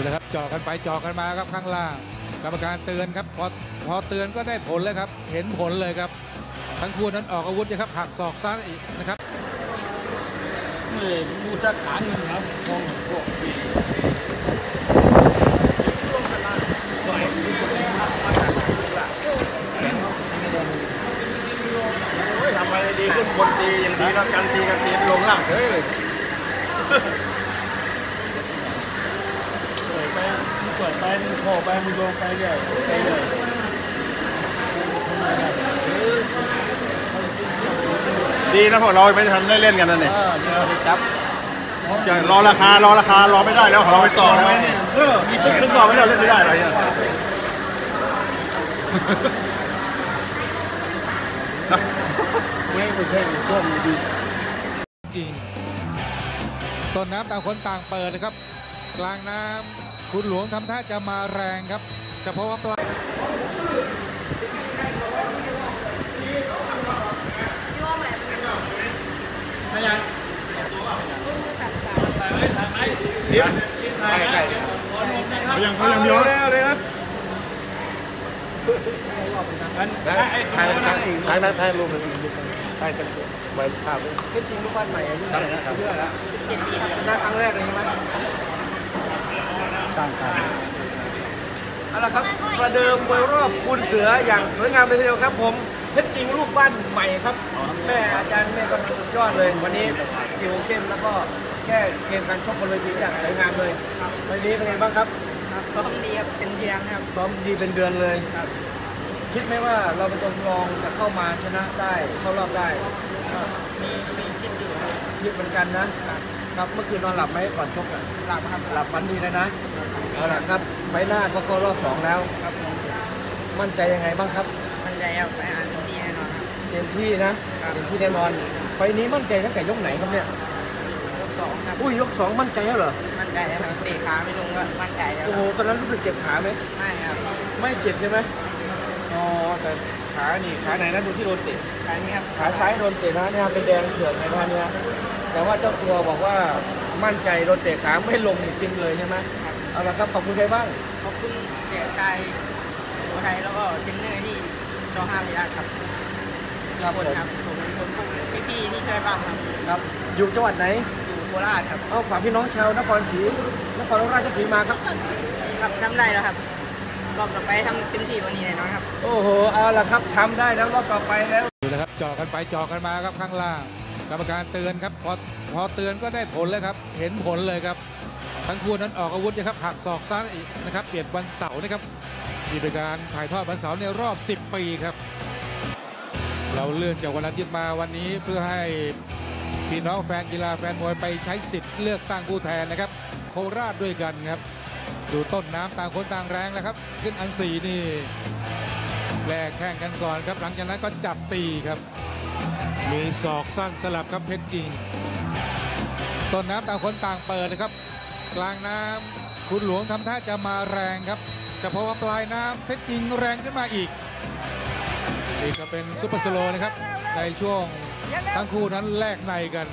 ดูนะครับเจาะกันไปเจาะกันมาครับข้างล่าง กรรมการเตือนครับพอพอเตือนก็ได้ผลเลยครับ เห็นผลเลยครับ ทั้งคู่นั้นออกอาวุธนะครับหักศอกซ้ายอีกนะครับไม่รู้จักหาเงินครับมองพวกที่ทำอะไรดีขึ้นบนตีอย่างดีแล้วกันตีกันตีลงล่างเฮ้ยเปิดไป เปิดไปมันโผล่ไปมันลงไปเรื่อยไปเรื่อยดีนะพวกเราไม่ทันได้เล่นกันนั่นเองจับจะรอราคารอราคารอไม่ได้แล้วเราไปต่อแล้วเออมีตึ้งขึ้นต่อไม่ได้เล่นไม่ได้อะไรเนี่ยไม่ไม่ใช่ช่วงดีจริงต้นน้ำต่างคนต่างเปิดนะครับ กลางน้ำ คุณหลวงทำท่าจะมาแรงครับแต่เพราะว่าปลายเขายังเขายังย้อนเลยนะถ่ายถ่ายถ่ายถ่ายถ่ายรูปเลยถ่ายกันไว้ภาพเลยจริงลูกบ้านใหม่อายุเท่าไหร่นะเพื่อแล้วสิบเจ็ดปีครับน่าครั้งแรกเลยใช่ไหม ตั้งการเอาละครับประเดิมมวยรอบคุณเสืออย่างสวยงามเลยทีเดียวครับ ผมเพชรจริงลูกบ้านใหม่ครับ แม่อาจารย์แม่กำลังสุดยอดเลย วันนี้กิวเข้มแล้วก็แก้เกมการชกบนเวทีอย่างสวยงามเลยวันนี้เป็นไงบ้างครับซ้อมดีครับเป็นเดือนครับซ้อมดีเป็นเดือนเลยคิดไหมว่าเราเป็นตัวรองจะเข้ามาชนะได้เข้ารอบได้มีมี คิดอยู่ครับคิดเหมือนกันนะ ครับเมื่อคืนนอนหลับไหมก่อนชกอะหลับครับหลับฝันดีเลยนะเอาละครับไฟหน้าก็เข้ารอบสองแล้ว ครับผมมั่นใจยังไงบ้างครับมั่นใจครับไปอ่านที่แน่นอนครับ เต็มที่นะเต็มที่แน่นอนไฟนี้มั่นใจตั้งแต่ยกไหนครับเนี่ยยกสองครับ อุ้ยยกสองมั่นใจแล้วเหรอมั่นใจครับเตะขาไม่ลงก็มั่นใจแล้วโอ้คโหรับตอนนั้นรู้สึกเจ็บขาไหมไม่ครับ ไม่เจ็บใช่ไหมอ๋อแต่ ขานี่ขาไหนนะดูที่โดนเตะการนี้ครับขาซ้ายโดนเตะนะเนี่ยเป็นแดงเถือกในท่านี้แต่ว่าเจ้าตัวบอกว่ามั่นใจโดนเตะขาไม่ลงจริงๆเลยใช่ไหมเอาละครับขอบคุณใครบ้างขอบคุณเสียใจหัวไทยแล้วก็เทรนเนอร์ที่จอห้าพิยาครับทุกคนครับผมเป็นคนพวกพี่ๆที่ช่วยบ้างครับครับ อยู่จังหวัดไหนอยู่โคราชครับเอาฝากพี่น้องชาวนครศรีนครราชสีมาครับครับทำได้แล้วครับ รอบต่อไปทำเต็มที่วันนี้แน่นอนครับ โอ้โห เอาละครับทำได้แล้วรอบต่อไปแล้วดูนะครับเจาะกันไปเจาะกันมาครับข้างล่าง กรรมการเตือนครับพอพอเตือนก็ได้ผลเลยครับ เห็นผลเลยครับ ทั้งคู่นั้นออกอาวุธนะครับหักศอกซ้ายอีกนะครับ เปลี่ยนวันเสาร์นะครับนี่เป็นการถ่ายทอดวันเสาร์ในรอบ 10 ปีครับ เราเลื่อนจากวันอาทิตย์มาวันนี้เพื่อให้พี่น้องแฟนกีฬาแฟนมวยไปใช้สิทธิ์เลือกตั้งผู้แทนนะครับ โคราชด้วยกันครับ ดูต้นน้ำต่างคนต่างแรงแล้วครับ ขึ้นอันสี่นี่แลกแข่งกันก่อนครับ หลังจากนั้นก็จับตีครับ มีศอกสั้นสลับครับเพชรจริงต้นน้ำต่างคนต่างเปิดนะครับ กลางน้ำคุณหลวงทำท่าจะมาแรงครับแต่เพราะว่าปลายน้ำเพชรจริงแรงขึ้นมาอีกนี่ก็เป็นซุปเปอร์สโลว์นะครับในช่วงทั้งคู่นั้นแลกในกัน